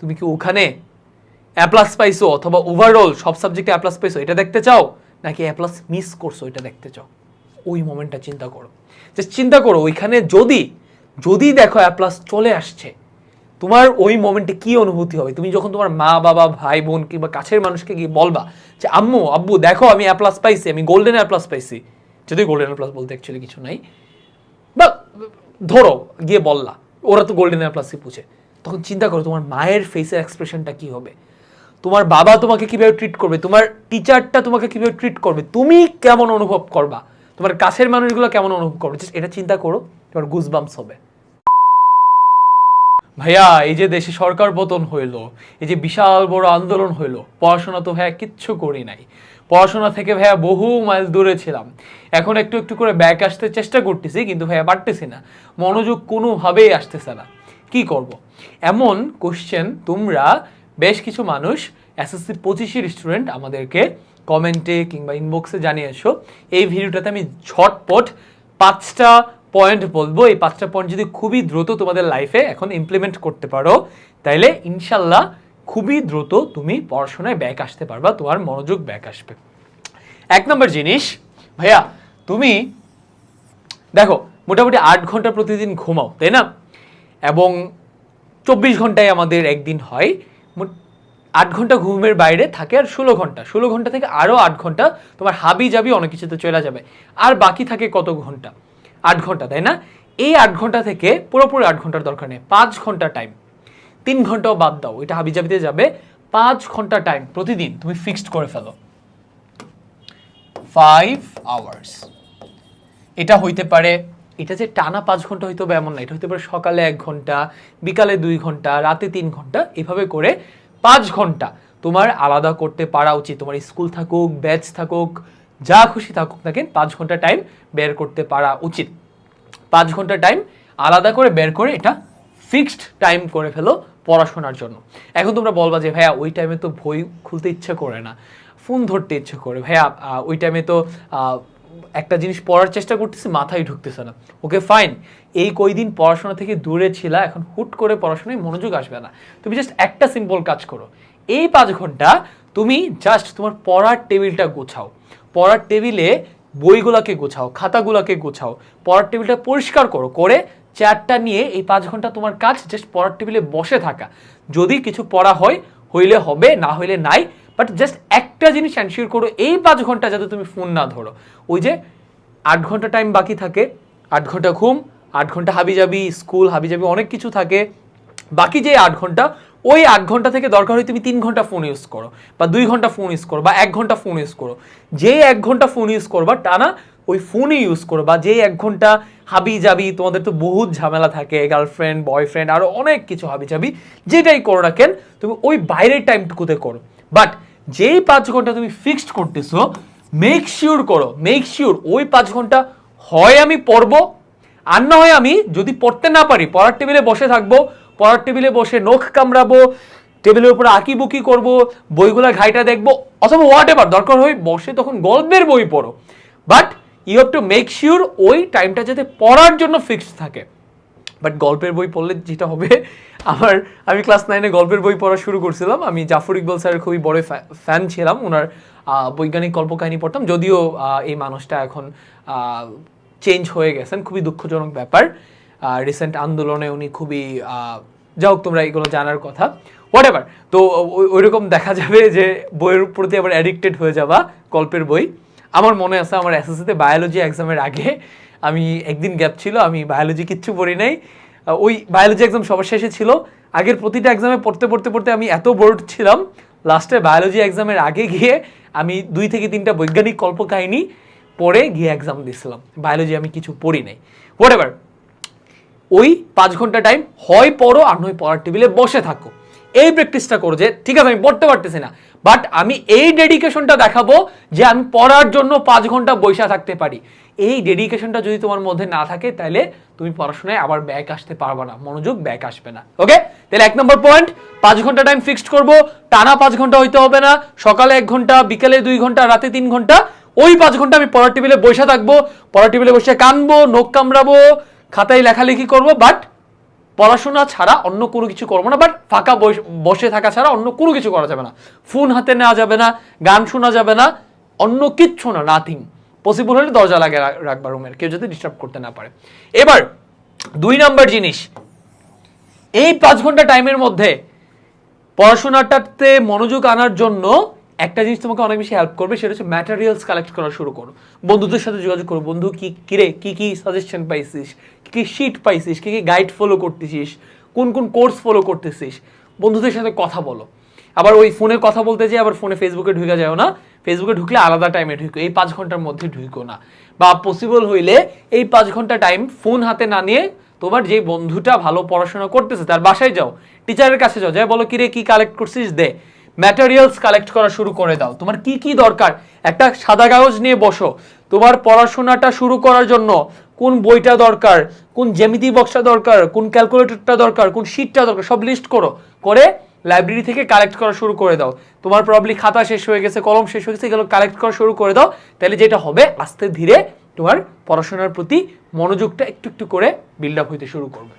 তুমি কি ওখানে অ্যাপ্লাস প্লাস পাইছো অথবা ওভারঅল সব সাবজেক্টে এ প্লাস পাইছো, এটা দেখতে চাও? নাকি এ প্লাস মিস করছ, এটা দেখতে চাও? ওই মোমেন্টটা চিন্তা করো। যে চিন্তা করো, ওইখানে যদি যদি দেখো এ প্লাস চলে আসছে, তোমার ওই মোমেন্টে কি অনুভূতি হবে? তুমি যখন তোমার মা, বাবা, ভাই, বোন কিংবা কাছের মানুষকে গিয়ে বলবা যে, আম্মু, আব্বু, দেখো আমি অ্যাপ্লাস পাইছি, আমি গোল্ডেন অ্যাপ্লাস পাইছি। যদি গোল্ডেন এ প্লাস বলতে অ্যাকচুয়ালি কিছু নাই বা ধরো, গিয়ে বললা, ওরা তো গোল্ডেন এ প্লাসই পুছে। তখন চিন্তা করো, তোমার মায়ের ফেসের এক্সপ্রেশনটা কি হবে? তোমার বাবা তোমাকে কীভাবে ট্রিট করবে? তোমার টিচারটা তোমাকে কীভাবে ট্রিট করবে? তুমি কেমন অনুভব করবা? তোমার কাছের মানুষগুলো কেমন অনুভব করবে? Just এটা চিন্তা করো, তোমার গুজবামস হবে। ভাইয়া, এই যে দেশে সরকার পতন হইল, এই যে বিশাল বড় আন্দোলন হইল, পড়াশোনা তো ভাইয়া কিচ্ছু করি নাই। পড়াশোনা থেকে ভাইয়া বহু মাইল দূরে ছিলাম। এখন একটু একটু করে ব্যাক আসতে চেষ্টা করতেছি, কিন্তু ভাইয়া পারতেছি না। মনোযোগ কোনোভাবেই আসতেছে না। কি করব। এমন কোশ্চেন তোমরা বেশ কিছু মানুষ এসএসসি পঁচিশের স্টুডেন্ট আমাদেরকে কমেন্টে কিংবা ইনবক্সে জানিয়েছো। এই ভিডিওটাতে আমি ঝটপট পাঁচটা পয়েন্ট বলব। এই পাঁচটা পয়েন্ট যদি খুবই দ্রুত তোমাদের লাইফে এখন ইমপ্লিমেন্ট করতে পারো, তাইলে ইনশাল্লাহ খুবই দ্রুত তুমি পড়াশোনায় ব্যাক আসতে পারবা, তোমার মনোযোগ ব্যাক আসবে। এক নম্বর জিনিস, ভাইয়া, তুমি দেখো, মোটামুটি আট ঘণ্টা প্রতিদিন ঘুমাও, তাই না? এবং চব্বিশ ঘন্টায় আমাদের একদিন হয়। আট ঘণ্টা ঘুমের বাইরে থাকে আর ষোলো ঘণ্টা। ষোলো ঘণ্টা থেকে আরও আট ঘণ্টা তোমার হাবি যাবি অনেক কিছুতে চলে যাবে। আর বাকি থাকে কত ঘণ্টা? আট ঘণ্টা, তাই না? এই আট ঘণ্টা থেকে পুরোপুরি আট ঘণ্টার দরকার নেই। পাঁচ ঘণ্টা টাইম তিন ঘন্টাও বাদ দাও, এটা হাবি জাবিতে যাবে। পাঁচ ঘণ্টা টাইম প্রতিদিন তুমি ফিক্সড করে ফেলো। ফাইভ আওয়ার্স এটা হইতে পারে এটা যে টানা পাঁচ ঘণ্টা হইতে হবে এমন না, এটা হতে পারে সকালে এক ঘণ্টা, বিকালে দুই ঘণ্টা, রাতে তিন ঘণ্টা, এভাবে করে পাঁচ ঘণ্টা তোমার আলাদা করতে পারা উচিত। তোমার স্কুল থাকুক, ব্যাচ থাকুক, যা খুশি থাকুক না কেন পাঁচ ঘণ্টা টাইম বের করতে পারা উচিত। পাঁচ ঘণ্টা টাইম আলাদা করে বের করে এটা ফিক্সড টাইম করে ফেলো পড়াশোনার জন্য। এখন তোমরা বলবা যে, ভাইয়া, ওই টাইমে তো বই খুলতে ইচ্ছে করে না। ফোন ধরতে ইচ্ছে করে। ভাইয়া ওই টাইমে তো একটা জিনিস পড়ার চেষ্টা করতেছি, মাথায় ঢুকতেছে না। ওকে ফাইন এই কয়দিন পড়াশোনা থেকে দূরে ছিলা, এখন হুট করে পড়াশোনায় মনোযোগ আসবে না। তুমি জাস্ট একটা সিম্পল কাজ করো। এই পাঁচ ঘণ্টা তুমি জাস্ট তোমার পড়ার টেবিলটা গোছাও। পড়ার টেবিলে বইগুলাকে গোছাও, খাতাগুলাকে গোছাও। পড়ার টেবিলটা পরিষ্কার করো, করে চেয়ারটা নিয়ে এই পাঁচ ঘণ্টা তোমার কাজ জাস্ট পড়ার টেবিলে বসে থাকা। যদি কিছু পড়া হয়, হইলে হবে, না হইলে নাই বাট জাস্ট একটা জিনিস এনশিওর করো, এই পাঁচ ঘণ্টা যাতে তুমি ফোন না ধরো। ওই যে আট ঘণ্টা টাইম বাকি থাকে, আট ঘণ্টা ঘুম, আট ঘণ্টা হাবিজাবি স্কুল হাবিজাবি অনেক কিছু থাকে। বাকি যে আট ঘণ্টা, ওই আট ঘণ্টা থেকে দরকার হয় তুমি তিন ঘণ্টা ফোন ইউজ করো, বা দুই ঘণ্টা ফোন ইউজ করো, বা এক ঘণ্টা ফোন ইউজ করো। যে এক ঘণ্টা ফোন ইউজ করবা, টানা ওই ফোনই ইউজ করো, বা যে এক ঘণ্টা হাবি যাবি তোমাদের তো বহুত ঝামেলা থাকে গার্লফ্রেন্ড বয়ফ্রেন্ড আরও অনেক কিছু হাবি যাবি যেটাই করো না কেন, তুমি ওই বাইরের টাইমটুকুতে করো। বাট যেই পাঁচ ঘণ্টা তুমি ফিক্সড করতেছো মেক শিওর করো মেক শিওর ওই পাঁচ ঘণ্টা হয় আমি পড়ব, আর না হয় আমি যদি পড়তে না পারি, পড়ার টেবিলে বসে থাকব, পড়ার টেবিলে বসে নখ কামড়াবো, টেবিলের উপরে আঁকি বুকি করব, বইগুলা ঘাইটা দেখব, অথবা হোয়াট এভার দরকার হয় বসে তখন গল্পের বই পড়ো। But you have to make sure ওই টাইমটা যাতে পড়ার জন্য ফিক্সড থাকে। বাট গল্পের বই পড়লে যেটা হবে, আমার, আমি ক্লাস নাইনে গল্পের বই পড়া শুরু করছিলাম। আমি জাফর ইকবাল স্যারের খুবই বড় ফ্যান ছিলাম। ওনার বৈজ্ঞানিক কল্পকাহিনী পড়তাম। যদিও এই মানুষটা এখন চেঞ্জ হয়ে গেছেন। খুবই দুঃখজনক ব্যাপার। রিসেন্ট আন্দোলনে উনি খুবই যা হোক তোমরা এগুলো জানার কথা। হোয়াট এভার তো ওই- ওইরকম দেখা যাবে যে, বইয়ের প্রতি আবার অ্যাডিক্টেড হয়ে যাবা গল্পের বই। আমার মনে আছে, আমার এসএসসিতে বায়োলজি এক্সামের আগে আমি একদিন গ্যাপ ছিল, আমি বায়োলজি কিচ্ছু পড়ি নাই। ওই বায়োলজি এক্সাম সবার শেষে ছিল। আগের প্রতিটা এক্সামে পড়তে পড়তে পড়তে আমি এত বোর্ড ছিলাম। লাস্টে বায়োলজি এক্সামের আগে গিয়ে আমি দুই থেকে তিনটা বৈজ্ঞানিক কল্পকাহিনী পড়ে গিয়ে এক্সাম দিয়েছিলাম বায়োলজি আমি কিছু পড়ি নাই। হোয়াট এভার ওই পাঁচ ঘণ্টা টাইম হয় পড়ো, আর নয় পড়ার টেবিলে বসে থাকো। এই প্র্যাকটিসটা করো যে, ঠিক আছে, আমি পড়তে পারতেছি না বাট আমি এই ডেডিকেশনটা দেখাবো যে, আমি পড়ার জন্য পাঁচ ঘণ্টা বৈশা থাকতে পারি। এই ডেডিকেশনটা যদি তোমার মধ্যে না থাকে, তাহলে তুমি পড়াশোনায় আবার ব্যাক আসতে পারবে না, মনোযোগ ব্যাক আসবে না ওকে তাহলে এক নম্বর পয়েন্ট পাঁচ ঘণ্টা টাইম ফিক্সড করব, টানা পাঁচ ঘণ্টা হইতে হবে না, সকালে এক ঘণ্টা, বিকেলে দুই ঘণ্টা, রাতে তিন ঘণ্টা, ওই পাঁচ ঘণ্টা আমি পড়ার টেবিলে বসে থাকব, পড়ার টেবিলে বসে কানবো নখ কামড়াবো, খাতায় লেখালেখি করব বাট পড়াশোনা ছাড়া অন্য কোনো কিছু করব না বাট ফাঁকা বস- থাকা ছাড়া অন্য কোনো কিছু করা যাবে না ফোন হাতে নেওয়া যাবে না, গান শোনা যাবে না, অন্য কিচ্ছু না নাথিং পসিবল হলে দরজা লাগে রাখবা রুমের কেউ যদি ডিস্টার্ব করতে না পারে। এবার, দুই নাম্বার জিনিস, এই পাঁচ ঘণ্টা টাইমের মধ্যে পড়াশোনাটাতে মনোযোগ আনার জন্য একটা জিনিস তোমাকে অনেক বেশি হেল্প করবে, সেটা হচ্ছে ম্যাটেরিয়ালস কালেক্ট করা শুরু করো। বন্ধুদের সাথে যোগাযোগ করো, বন্ধু, কি কিরে কি কি সাজেশন পাইছিস? কি কি শিট পাইছিস? কি কি গাইড ফলো করতেছিস? কোন কোন কোর্স ফলো করতেছিস? বন্ধুদের সাথে কথা বলো। আবার ওই ফোনে কথা বলতে যেয়ে আবার ফোনে ফেসবুকে ঢুকে যাও না। ফেসবুকে ঢুকলে আলাদা টাইমে ঢুকো, এই পাঁচ ঘণ্টার মধ্যে ঢুকো না। বা পসিবল হইলে এই পাঁচ ঘণ্টা টাইম ফোন হাতে না নিয়ে তোমার যে বন্ধুটা ভালো পড়াশোনা করতেছে, তার বাসায় যাও টিচারের কাছে যাও, যাই বলো, কিরে, কি কালেক্ট করছিস? দে ম্যাটেরিয়ালস কালেক্ট করা শুরু করে দাও। তোমার কি কি দরকার? একটা সাদা কাগজ নিয়ে বসো। তোমার পড়াশোনাটা শুরু করার জন্য কোন বইটা দরকার, কোন জ্যামিতি বক্সটা দরকার, কোন ক্যালকুলেটরটা দরকার, কোন শিটটা দরকার, সব লিস্ট করো। করে লাইব্রেরি থেকে কালেক্ট করা শুরু করে দাও। তোমার প্রবলি খাতা শেষ হয়ে গেছে, কলম শেষ হয়ে গেছে, এগুলো কালেক্ট করা শুরু করে দাও। তাহলে যেটা হবে, আস্তে ধীরে তোমার পড়াশোনার প্রতি মনোযোগটা একটু একটু করে বিল্ড আপ হইতে শুরু করবে।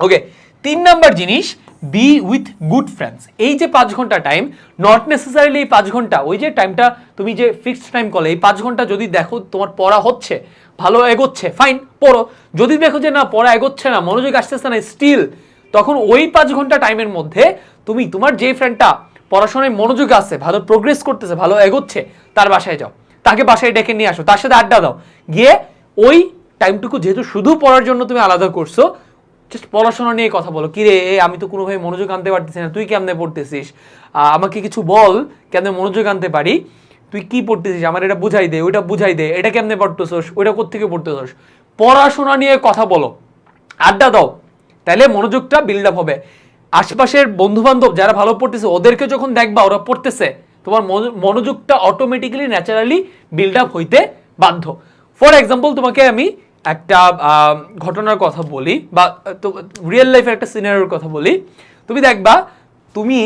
ওকে তিন নাম্বার জিনিস বি উইথ গুড ফ্রেন্ডস এই যে পাঁচ ঘণ্টা টাইম নট নেসেসারিলি এই পাঁচ ঘণ্টা, ওই যে টাইমটা তুমি যে ফিক্সড টাইম করলে এই পাঁচ ঘণ্টা যদি দেখো তোমার পড়া হচ্ছে, ভালো এগোচ্ছে ফাইন পড়ো। যদি দেখো যে না, পড়া এগোচ্ছে না, মনোযোগ আসতেছে না স্টিল তখন ওই পাঁচ ঘণ্টা টাইমের মধ্যে তুমি, তোমার যে ফ্রেন্ডটা পড়াশোনায় মনোযোগ আছে, ভালো প্রোগ্রেস করতেছে, ভালো এগোচ্ছে, তার বাসায় যাও। তাকে বাসায় ডেকে নিয়ে আসো, তার সাথে আড্ডা দাও। গিয়ে ওই টাইমটুকু যেহেতু শুধু পড়ার জন্য তুমি আলাদা করছ জাস্ট পড়াশোনা নিয়ে কথা বলো। কিরে আমি তো কোনোভাবে মনোযোগ আনতে পারতেছি না, তুই কেমনে পড়তেছিস? আমাকে কিছু বল, কেমনে মনোযোগ আনতে পারি? তুই কি পড়তেছিস? আমার এটা বুঝাই দে, ওইটা বুঝাই দে, এটা কেমনে পড়তেছস? ওইটা কোথেকে পড়তেছস? পড়াশোনা নিয়ে কথা বলো। আড্ডা দাও। তাহলে মনোযোগটা বিল্ড আপ হবে। আশেপাশের বন্ধু বান্ধব যারা ভালো পড়তেছে, ওদেরকে যখন দেখবা ওরা পড়তেছে, তোমার মনোযোগটা অটোমেটিক্যালি ন্যাচারালি বিল্ড আপ হইতে বাধ্য। ফর এক্সাম্পল তোমাকে আমি একটা ঘটনার কথা বলি বা রিয়েল লাইফের একটা সিনারিওর কথা বলি। তুমি দেখবা, তুমি,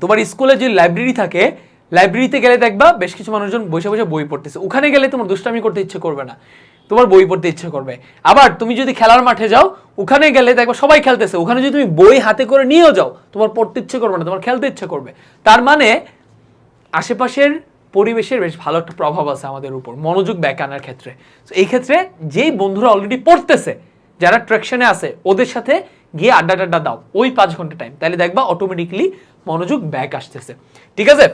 তোমার স্কুলে যে লাইব্রেরি থাকে লাইব্রেরিতে গেলে দেখবা বেশ কিছু মানুষজন বসে বসে বই পড়তেছে। ওখানে গেলে তোমার দুষ্টামি করতে ইচ্ছে করবে না। তোমার বই পড়তে ইচ্ছে করবে। আবার তুমি যদি খেলার মাঠে যাও, ওখানে গেলে দেখবা সবাই খেলতেছে। ওখানে যদি তুমি বই হাতে করে নিয়েও যাও, তোমার পড়তে ইচ্ছে করবে না, তোমার খেলতে ইচ্ছে করবে। তার মানে আশেপাশের পরিবেশের বেশ ভালো একটা প্রভাব আছে আমাদের উপর, মনোযোগ ব্যাক আনার ক্ষেত্রে। তো এই ক্ষেত্রে যেই বন্ধুরা অলরেডি পড়তেছে, যারা ট্র্যাকশনে আছে, ওদের সাথে গিয়ে আড্ডা টাড্ডা দাও, ওই পাঁচ ঘণ্টা টাইম তাহলে দেখবা অটোমেটিকলি মনোযোগ ব্যাক আসতেছে। ঠিক আছে?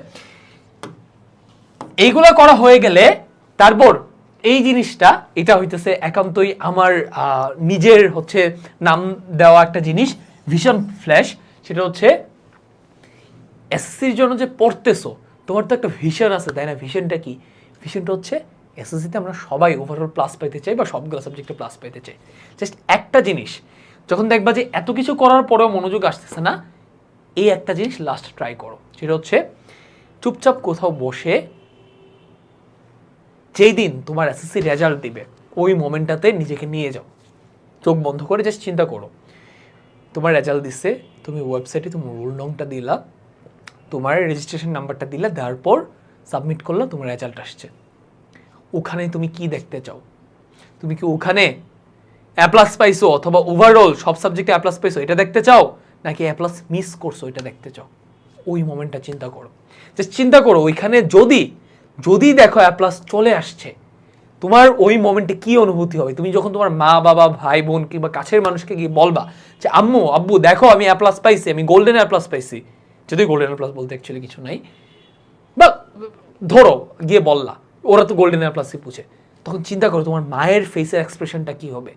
এইগুলো করা হয়ে গেলে তারপর এই জিনিসটা, এটা হইতেছে একান্তই আমার নিজের হচ্ছে নাম দেওয়া একটা জিনিস ভীষণ ফ্ল্যাশ সেটা হচ্ছে এসএসসির জন্য যে পড়তেছো, তোমার তো একটা ভিশন আছে, তাই না? ভিশনটা কি? ভিশনটা হচ্ছে এসএসসিতে আমরা সবাই ওভারঅল প্লাস পাইতে চাই বা সবগুলো সাবজেক্টে প্লাস পাইতে চাই। জাস্ট একটা জিনিস, যখন দেখবা যে এত কিছু করার পরেও মনোযোগ আসতেছে না, এই একটা জিনিস লাস্ট ট্রাই করো। সেটা হচ্ছে চুপচাপ কোথাও বসে যেই দিন তোমার এসএসসি রেজাল্ট দিবে, ওই মোমেন্টটাতে নিজেকে নিয়ে যাও। চোখ বন্ধ করে জাস্ট চিন্তা করো। তোমার রেজাল্ট দিচ্ছে তুমি ওয়েবসাইটে তোমার রোল নংটা দিলা, তোমার রেজিস্ট্রেশন নাম্বারটা দিলা দেওয়ার পর সাবমিট করলে, তোমার রেজাল্ট আসছে। ওখানে তুমি কি দেখতে চাও? তুমি কি ওখানে অ্যাপ্লাস পাইছো অথবা ওভারঅল সব সাবজেক্টে অ্যাপ্লাস পাইছো, এটা দেখতে চাও? নাকি অ্যাপ্লাস মিস করছ, এটা দেখতে চাও? ওই মোমেন্টটা চিন্তা করো। জাস্ট চিন্তা করো, ওইখানে যদি যদি দেখো অ্যাপ্লাস চলে আসছে, তোমার ওই মোমেন্টে কি অনুভূতি হবে? তুমি যখন তোমার মা, বাবা, ভাই, বোন কিংবা কাছের মানুষকে গিয়ে বলবা যে, আম্মু, আব্বু, দেখো আমি অ্যাপ্লাস পাইছি, আমি গোল্ডেন অ্যাপ্লাস পাইছি। যদি গোল্ডেন অ্যাপ্লাস বলতে অ্যাকচুয়ালি কিছু নাই, বা ধরো, গিয়ে বললা, ওরা তো গোল্ডেন অ্যাপ্লাসই পুছে তখন চিন্তা করো, তোমার মায়ের ফেসের এক্সপ্রেশনটা কি হবে?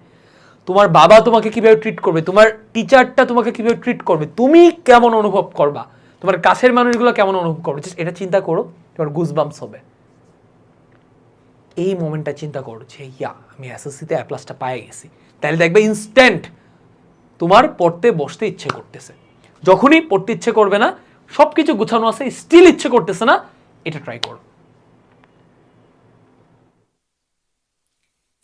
তোমার বাবা তোমাকে কীভাবে ট্রিট করবে? তোমার টিচারটা তোমাকে কীভাবে ট্রিট করবে? তুমি কেমন অনুভব করবা? তোমার কাছের মানুষগুলো কেমন অনুভব করবে? এটা চিন্তা করো তোমার গুজবাম্স হবে। এই মোমেন্টটা চিন্তা করো যে, ইয়া, আমি এসএসসিতে অ্যাপ্লাসটা পায়ে গেছি। তাহলে দেখবে ইনস্ট্যান্ট তোমার পড়তে বসতে ইচ্ছে করতেছে। যখনই পড়তে ইচ্ছে করবে না সব কিছু গুছানো আছে স্টিল ইচ্ছে করতেছে না, এটা ট্রাই করো।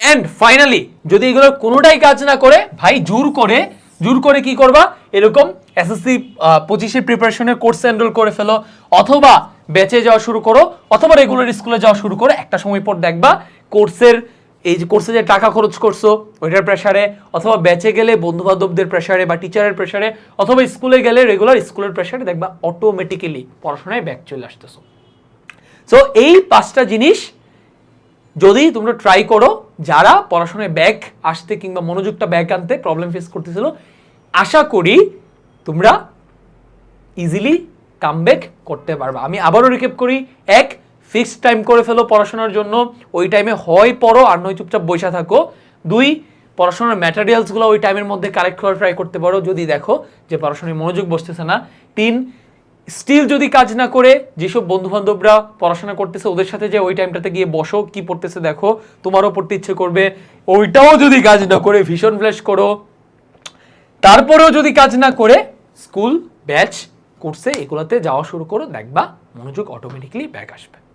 এন্ড ফাইনালি যদি এগুলোর কোনোটাই কাজ না করে, ভাই, জোর করে জোর করে কি করবা? এরকম এসএসসি পঁচিশের প্রিপারেশনের কোর্স এনরোল করে ফেলো। অথবা বেঁচে যাওয়া শুরু করো, অথবা রেগুলার স্কুলে যাওয়া শুরু করো, একটা সময় পর দেখবা কোর্সের এই যে কোর্সে যে টাকা খরচ করছ, ওইটার প্রেশারে অথবা বেঁচে গেলে বন্ধু বান্ধবদের প্রেশারে বা টিচারের প্রেশারে অথবা স্কুলে গেলে রেগুলার স্কুলের প্রেশারে দেখবা অটোমেটিক্যালি পড়াশোনায় ব্যাক চলে আসতেছো। সো এই পাঁচটা জিনিস যদি তোমরা ট্রাই করো, যারা পড়াশোনায় ব্যাক আসতে কিংবা মনোযোগটা ব্যাক আনতে প্রবলেম ফেস করতেছিল, আশা করি তোমরা ইজিলি কামব্যাক করতে পারবা। আমি আবারও রিকেপ করি, এক ফিক্সড টাইম করে ফেলো পড়াশোনার জন্য, ওই টাইমে হয় পড়ো আর নয় চুপচাপ বসে থাকো। দুই, পড়াশোনার ম্যাটেরিয়ালসগুলো ওই টাইমের মধ্যে কালেক্ট করা ট্রাই করতে পারো। যদি দেখো যে পড়াশোনায় মনোযোগ বসতেছে না। তিন স্টিল যদি কাজ না করে, যেসব বন্ধু বান্ধবরা পড়াশোনা করতেছে, ওদের সাথে যে ওই টাইমটাতে গিয়ে বসো, কি পড়তেছে দেখো। তোমারও পড়তে ইচ্ছে করবে। ওইটাও যদি কাজ না করে, ভীষণ ফ্ল্যাশ করো। তারপরেও যদি কাজ না করে স্কুল ব্যাচ কোর্সে এগুলোতে যাওয়া শুরু করো দেখবা মনোযোগ অটোমেটিকলি ব্যাক আসবে।